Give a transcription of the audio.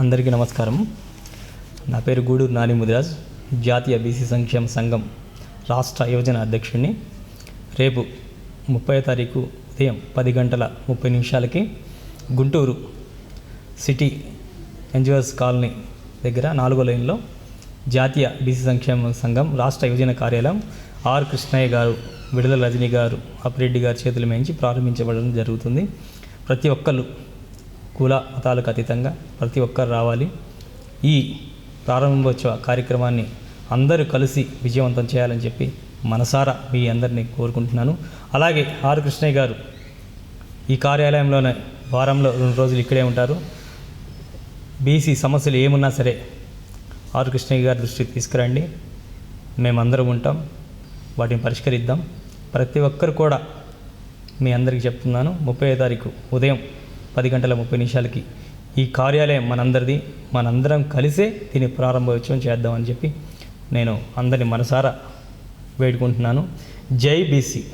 అందరికీ నమస్కారం. నా పేరు గూడూరు నాని ముదిరాజ్. జాతీయ బీసీ సంక్షేమ సంఘం రాష్ట్ర యువజన అధ్యక్షుడిని. రేపు ముప్పై తారీఖు ఉదయం పది గంటల ముప్పై నిమిషాలకి గుంటూరు సిటీ ఎన్జిఓస్ కాలనీ దగ్గర నాలుగో లైన్లో జాతీయ బీసీ సంక్షేమ సంఘం రాష్ట్ర యువజన కార్యాలయం ఆర్ కృష్ణయ్య గారు విడుదల రజనీ గారు అప్పిరెడ్డి గారి చేతుల మేంచి ప్రారంభించబడడం జరుగుతుంది. ప్రతి ఒక్కళ్ళు కుల మతాలకు అతీతంగా ప్రతి ఒక్కరు రావాలి. ఈ ప్రారంభోత్సవ కార్యక్రమాన్ని అందరూ కలిసి విజయవంతం చేయాలని చెప్పి మనసారా మీ అందరినీ కోరుకుంటున్నాను. అలాగే ఆర్ కృష్ణయ్య గారు ఈ కార్యాలయంలోనే వారంలో రెండు రోజులు ఇక్కడే ఉంటారు. బీసీ సమస్యలు ఏమున్నా సరే ఆర్ కృష్ణయ్య గారి దృష్టికి తీసుకురండి. మేమందరం ఉంటాం. వాటిని పరిష్కరిద్దాం. ప్రతి ఒక్కరు కూడా మీ అందరికీ చెప్తున్నాను. ముప్పై తారీఖు ఉదయం పది గంటల ముప్పై నిమిషాలకి ఈ కార్యాలయం మనందరిది. మనందరం కలిసే దీన్ని ప్రారంభోత్సవం చేద్దామని చెప్పి నేను అందరిని మనసారా వేడుకుంటున్నాను. జై బీసీ.